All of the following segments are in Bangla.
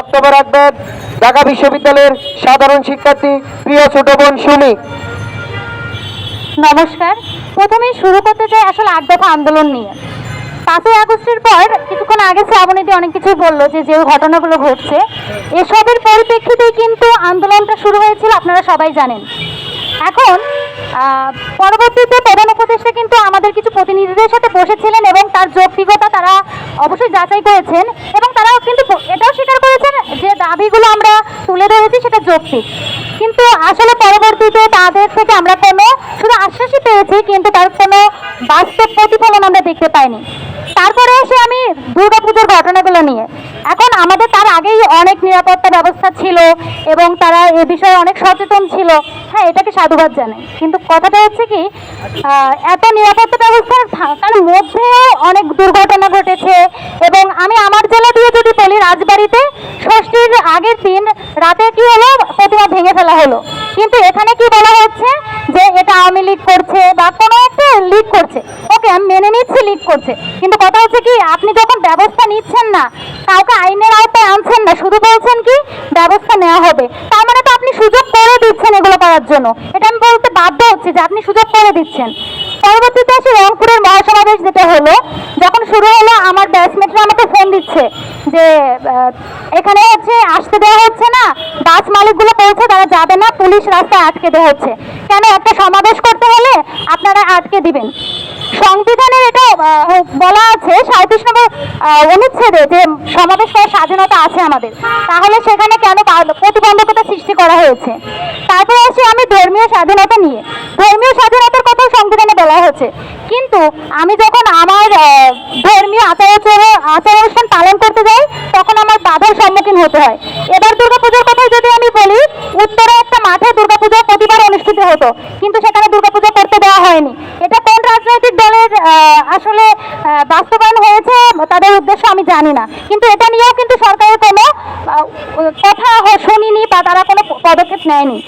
বক্তব্য রাখবেন ঢাকা বিশ্ববিদ্যালয়ের সাধারণ শিক্ষার্থী প্রিয় ছোট বোন সুমি। নমস্কার। প্রথমেই শুরু করতে চাই আসলে আট দফা আন্দোলন নিয়ে। পাঁচই আগস্টের পর কিছুক্ষণ আগে শ্রাবণীদি অনেক কিছুই বলল যে যে ঘটনাগুলো ঘটছে, এসবের পরিপ্রেক্ষিতেই কিন্তু আন্দোলনটা শুরু হয়েছিল, আপনারা সবাই জানেন। এখন পরবর্তীতে প্রধান কিছু সাথে বসেছিলেন এবং তার যৌক্তিকতা তারা অবশ্যই যাচাই করেছেন এবং তারা কিন্তু এটাও স্বীকার করেছেন যে দাবিগুলো আমরা তুলে ধরেছি সেটা যৌক্তিক। কিন্তু আসলে পরবর্তীতে তাদের থেকে আমরা কোনো শুধু আশ্বাসই পেয়েছি, কিন্তু তার কোনো বাস্তব প্রতিফলন আমরা দেখতে পাইনি। তারপরে এসে আমি এখন আমাদের তার আগেই অনেক নিরাপত্তা ব্যবস্থা ছিল এবং তারা এ বিষয়ে অনেক সচেতন ছিল। হ্যাঁ এটাকে সাধুবাদ জানাই। কিন্তু কথাটা হচ্ছে কি এত নিরাপত্তা ব্যবস্থার থাকার মধ্যেও অনেক দুর্ঘটনা ঘটেছে এবং আমি আমার জেলা দিয়ে যদি বলি, রাজবাড়িতে ষষ্ঠীর আগের দিন রাতে কি হলো? প্রতিমা ভেঙে ফেলা হলো। কিন্তু এখানে কি বলা হচ্ছে? যে এটা আওয়ামী লীগ করছে বা কোনো একটা লিগ করছে। লিগ করছে। কিন্তু কথা হচ্ছে কি, আপনি যখন ব্যবস্থা নিচ্ছেন না, কাউকে আইনের আওতায় আনছেন না, শুধু বলছেন কি, ব্যবস্থা নেওয়া হবে। তার মানে তো আপনি সুযোগ করে দিচ্ছেন এগুলো করার জন্য। এটা আমি বলতে বাধ্য হচ্ছে যে আপনি সুযোগ করে দিচ্ছেন। পরবর্তীতে এসে রংপুরের মহাসমাবেশ যেটা হলো, যখন শুরু হলো, আমার ব্যাচমেটরা আমাকে ফোন দিচ্ছে যে এখানে হচ্ছে আসতে দেওয়া হচ্ছে না বাস মালিকগুলো বলছে তারা যাবে না, পুলিশ রাস্তায় আটকে দেওয়া হচ্ছে। কেন একটা সমাবেশ করতে হলে আপনারা আটকে দিবেন? সংবিধানের এটা বলা আছে সাঁত্রিশ নম্বর অনুচ্ছেদে যে সমাবেশ করার স্বাধীনতা আছে আমাদের। তাহলে সেখানে কেন প্রতিবন্ধকতা সৃষ্টি করা হয়েছে? তারপরে আসি আমি ধর্মীয় স্বাধীনতা নিয়ে। ধর্মীয় স্বাধীনতার কথাও সংবিধানে বলা হয়েছে। কিন্তু আমি যখন আমার ধর্মীয় আচার আচার অনুষ্ঠান পালন করতে যাই, তখন আমার বাধার সম্মুখীন হতে হয়। এবার দুর্গাপূজার কথাই যদি আমি বলি, উত্তরে একটা মাঠে দুর্গাপূজা প্রতিবার অনুষ্ঠিত হতো। সেখানে দুর্গাপূজা করতে দেওয়া হয়নি। এটা কোন রাজনৈতিক দলের আসলে বাস্তবায়ন হয়েছে, তাদের উদ্দেশ্য আমি জানি না। কিন্তু এটা নিয়েও কিন্তু সরকারের কোনো কথা শুনিনি বা তারা কোনো পদক্ষেপ নেয়নি।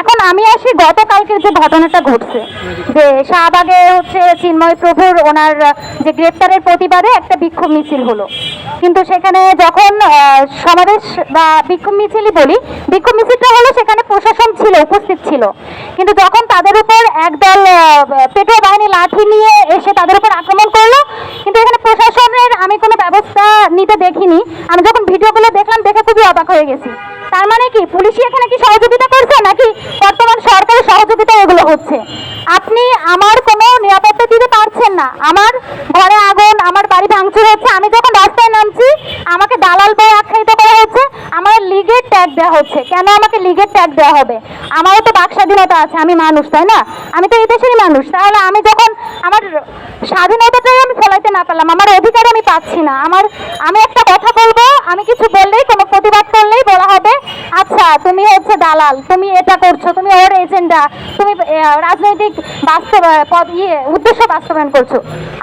এখন আমি আসি গতকালকের যে ঘটনাটা ঘটছে, যে শাহবাগে হচ্ছে চিন্ময় প্রভুর ওনার যে গ্রেপ্তারের প্রতিবাদে একটা বিক্ষোভ মিছিল হলো। কিন্তু সেখানে যখন সমাবেশ বা বিক্ষোভ মিছিলই বলি, বিক্ষোভ মিছিলটা হলো সেখানে প্রশাসন ছিল, উপস্থিত ছিল। কিন্তু যখন তাদের উপর একদল পেট্রোল বাহিনী লাঠি নিয়ে এসে তাদের উপর আক্রমণ করল, কিন্তু এখানে প্রশাসনের আমি কোনো ব্যবস্থা নিতে দেখিনি। আমি যখন ভিডিওগুলো দেখলাম, দেখে খুবই অবাক হয়ে গেছি। তার মানে কি, পুলিশই এখানে কি সহযোগিতা করছে, নাকি বর্তমান সরকারের সহযোগিতা এগুলো হচ্ছে। আপনি আমার কোনো নিরাপত্তা দিতে পারছেন না। আমার ঘরে আগুন, আমার বাড়ি ভাঙচুর হচ্ছে। আমি যখন রাস্তায় নামছি, আমাকে দালাল বয়ে আখ্যায়িত করা হচ্ছে। আমার লিগের ট্যাগ দেওয়া হচ্ছে। কেন আমাকে লিগের ট্যাগ দেওয়া হবে? আমারও তো বাক স্বাধীনতা আছে, আমি মানুষ, তাই না? আমি তো এই দেশেরই মানুষ। তাহলে আমি যখন আমার স্বাধীনতাটাই আমি ফলাইতে না পারলাম, আমার অধিকার আমি পাচ্ছি না। আমার, আমি একটা কথা বলব, আমি কিছু বললেই কোনো প্রতিবাদ আচ্ছা তুমি হচ্ছে দালাল, তুমি এটা করছ, তুমি ওর এজেন্ডা তুমি রাজনৈতিক বাস্তব, পদ ইয়ে উদ্দেশ্য বাস্তবায়ন করছ।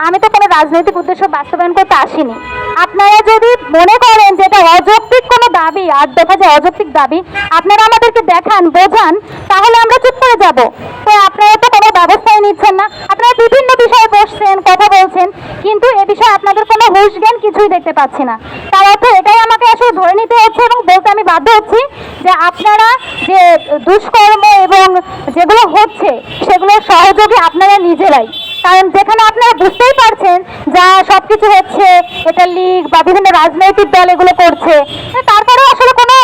আমি তো কোনো রাজনৈতিক উদ্দেশ্য বাস্তবায়ন করতে আসিনি। আপনারা যদি মনে করেন যে এটা অযৌক্তিক কোনো দাবি, আট দফা যে অযৌক্তিক দাবি, আপনারা আমাদেরকে দেখান, বোঝান, তাহলে আমরা চুপ করে যাব। তো আপনারা তো কোনো ব্যবস্থাই নিচ্ছেন না। আপনারা বিভিন্ন বিষয়ে বসছেন, কথা বলছেন, কিন্তু এ বিষয়ে আপনাদের কোনো হুঁশ জ্ঞান কিছুই দেখতে পাচ্ছি না। তার অর্থ এটাই আমাকে আসলে ধরে নিতে হচ্ছে এবং বলতে আমি বাধ্য হচ্ছি যে আপনারা যে দুষ্কর্ম এবং যেগুলো হচ্ছে সেগুলো সহযোগী আপনারা নিজেরাই। কারণ যেখানে আপনারা বুঝতেই পারছেন যা সব কিছু হচ্ছে, এটা লীগ বা বিভিন্ন রাজনৈতিক দল এগুলো করছে, তারপরেও আসলে কোনো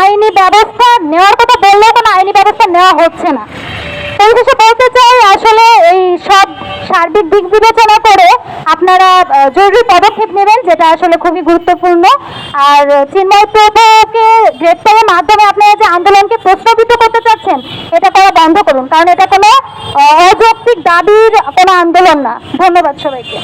আইনি ব্যবস্থা নেওয়ার কথা বললেও কোনো আইনি ব্যবস্থা নেওয়া হচ্ছে না। পরিশেষে বলতে চাই, আসলে এই সব সার্বিক দিক বিবেচনা করে আপনারা জরুরি পদক্ষেপ নেবেন, যেটা আসলে খুবই গুরুত্বপূর্ণ। আর চিন্ময় প্রভাকে গ্রেপ্তারের মাধ্যমে আপনারা যে আন্দোলনকে প্রশ্নবিদ্ধ করতে চাচ্ছেন, এটা করা বন্ধ করুন। কারণ এটা কোনো অযৌক্তিক দাবির কোনো আন্দোলন না। ধন্যবাদ সবাইকে।